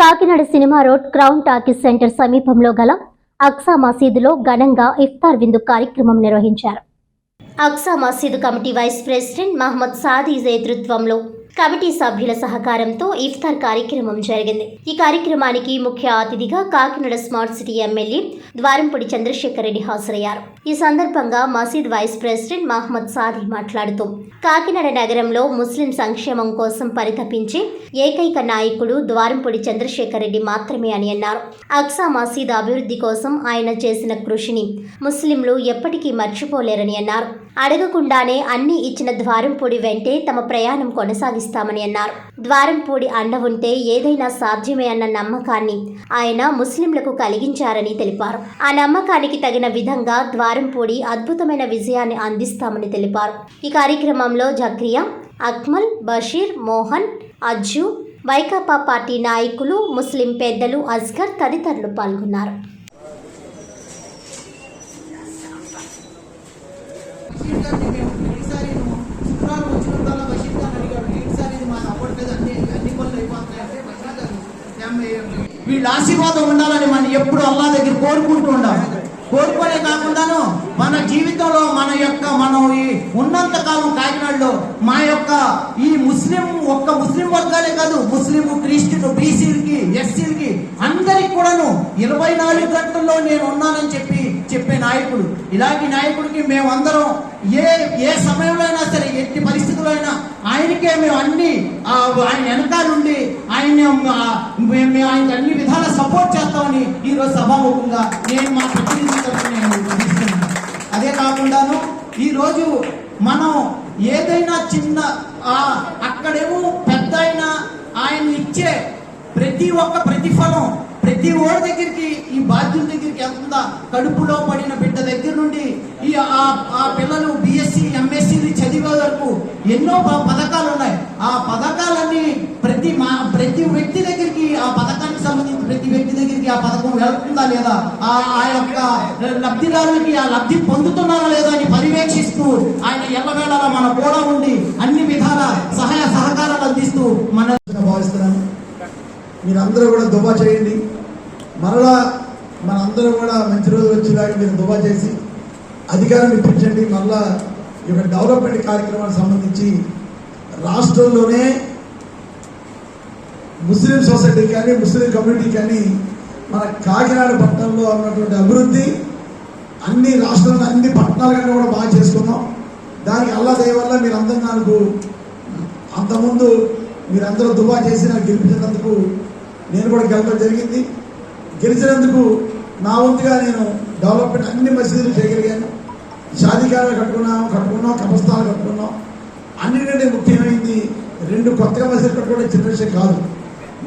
Kakinada cinema road Crown Talkies centre సమీపంలో గల అక్సా మసీదులో ఘనంగా ఇఫ్తార్ విందు కార్యక్రమం నిర్వహించారు. అక్సా మసీదు committee vice president Mohammed Sadi నేతృత్వంలో కమిటీ సభ్యుల సహకారంతో ఇఫ్తార్ కార్యక్రమం జరిగింది. ఈ కార్యక్రమానికి ముఖ్య అతిథిగా Kakinada smart city MLA Dwarampudi Chandrasekhar Reddy హాజరయ్యారు. ఈ సందర్భంగా మసీద్ వైస్ ప్రెసిడెంట్ మహమ్మద్ సాదీ మాట్లాడుతూ కాకినాడ నగరంలో ముస్లిం సంక్షేమం కోసం పరితపించే ఏకైక నాయకుడు ద్వారంపూడి చంద్రశేఖర్ రెడ్డి మాత్రమే అని అన్నారు. అక్సా మసీద్ అభివృద్ధి కోసం ఆయన చేసిన కృషిని ముస్లింలు ఎప్పటికీ మర్చిపోలేరని అన్నారు. అడగకుండానే అన్ని ఇచ్చిన ద్వారంపూడి వెంటే తమ ప్రయాణం కొనసాగిస్తామని అన్నారు. ద్వారంపూడి అండ ఉంటే ఏదైనా సాధ్యమే అన్న నమ్మకాన్ని ఆయన ముస్లింలకు కలిగించారని తెలిపారు. ఆ నమ్మకానికి తగిన విధంగా ద్వారంపూడి అద్భుతమైన విజయాన్ని అందిస్తామని తెలిపారు. ఈ కార్యక్రమంలో జక్రియా అక్మల్ బషీర్ మోహన్ అజ్జు వైకాపా పార్టీ నాయకులు ముస్లిం పెద్దలు అస్గర్ తదితరులు పాల్గొన్నారు బషీర్ గారిని మేము ఈసారి శుక్రవారం వచ్చినప్పుడల్లా బషీర్ గారిని అడిగాడు ఈసారి ఇది మాకు అవ్వట్లేదు అన్ని అన్ని పనులు అయిపోతున్నాయంటే బషీర్ గారు "ఏం- వీళ్ళ ఆశీర్వాదం ఉండాలని మనం ఎప్పుడు అల్లా దగ్గర కోరుకుంటూ ఉండాలి. కోరుకోలే కాకుండాను మన జీవితంలో మన యొక్క మనం ఈ ఉన్నంత కాలం కాకినాడలో మా యొక్క ఈ ముస్లిం ఒక్క ముస్లిం వర్గాలే కాదు ముస్లిం క్రిస్టియన్ బీసీలకి ఎస్సీలకి అందరికి కూడాను ఇరవై నాలుగు గంటల్లో నేను ఉన్నానని చెప్పి చెప్పే నాయకుడు. ఇలాంటి నాయకుడికి మేమందరం ఏ ఏ సమయంలో అయినా సరే ఎట్టి పరిస్థితుల్లో అయినా ఆయనకే మేము అన్ని ఆయన వెనకాలండి ఆయన్ని మేము మేము ఆయనకి అన్ని విధాల సపోర్ట్ చేస్తామని ఈ రోజు సభాముఖంగా నేను మా ప్రతినిధి నేను అదే కాకుండాను ఈ రోజు మనం ఏదైనా చిన్న ఆ, అక్కడేమో పెద్ద ఆయన ఆయన ఇచ్చే ప్రతి ఒక్క ప్రతిఫలం ప్రతి ఓడి దగ్గరికి ఈ బాధ్యుల దగ్గరికి వెళ్తుందా? కడుపులో పడిన బిడ్డ దగ్గర నుండి ఈ ఆ పిల్లలు బిఎస్సి ఎంఎస్సి చదివే వరకు ఎన్నో పథకాలు ఉన్నాయి. ఆ పథకాలన్నీ ప్రతి మా ప్రతి వ్యక్తి దగ్గరికి ఆ పథకానికి సంబంధించి ప్రతి వ్యక్తి దగ్గరికి ఆ పథకం వెళ్తుందా లేదా? ఆ యొక్క లబ్ధిదారులకి ఆ లబ్ధి పొందుతున్నారా లేదా అని పర్యవేక్షిస్తూ ఆయన ఎల్లవేళలా మన కూడా ఉండి అన్ని విధాల సహాయ సహకారాలు అందిస్తూ మన భావిస్తున్నాను. మీరందరూ కూడా దుబా చేయండి. మరలా మనందరూ కూడా మంచి రోజులు వచ్చేలాగా మీరు దుబా చేసి అధికారం ఇప్పించండి. మరలా ఈ డెవలప్మెంట్ కార్యక్రమానికి సంబంధించి రాష్ట్రంలోనే ముస్లిం సొసైటీ కానీ ముస్లిం కమ్యూనిటీ కానీ మన కాకినాడ పట్టణంలో ఉన్నటువంటి అభివృద్ధి అన్ని రాష్ట్రంలో అన్ని పట్టణాల కంటే కూడా బాగా చేసుకున్నాం. దానికి అల్లా దయ వల్ల మీరందరూ నాకు అంతకుముందు మీరందరూ దుబా చేసి నాకు గెలిపించినందుకు నేను కూడా గెలవడం జరిగింది. గెలిచినందుకు నా వంతుగా నేను డెవలప్మెంట్ అన్ని మసీదులు చేయగలిగాను. షాదీకారాలు కట్టుకున్నాం కట్టుకున్నాం కపస్థాలు కట్టుకున్నాం. అన్నింటికంటే ముఖ్యమైనది రెండు కొత్తగా మసీదులు కట్టుకోవడం చిన్న విషయం కాదు.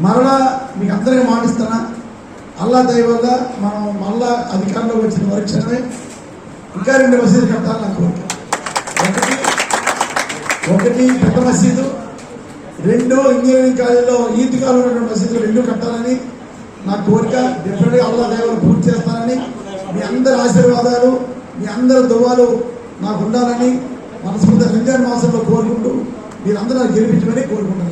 మరలా మీకు అందరికీ మాటిస్తున్నా అల్లా దయవల్ల మనం మళ్ళా అధికారంలోకి వచ్చిన వరక్షణమే ఇంకా రెండు మసీదులు కట్టాలని నాకు ఒకటి ఒకటి పెద్ద మసీదు రెండు ఇంజనీరింగ్ కాలేజీలో ఈద్గాలో ఉన్న మసీదులు రెండు కట్టాలని నా కోరిక. డెఫినెట్గా అల్లా దేవాలు పూర్తి చేస్తానని మీ అందరి ఆశీర్వాదాలు మీ అందరి దువాలు నాకు ఉండాలని మనస్ఫూర్తిగా రంజాన్ మాసంలో కోరుకుంటూ మీరందరూ గెలిపించమని కోరుకుంటున్నాను.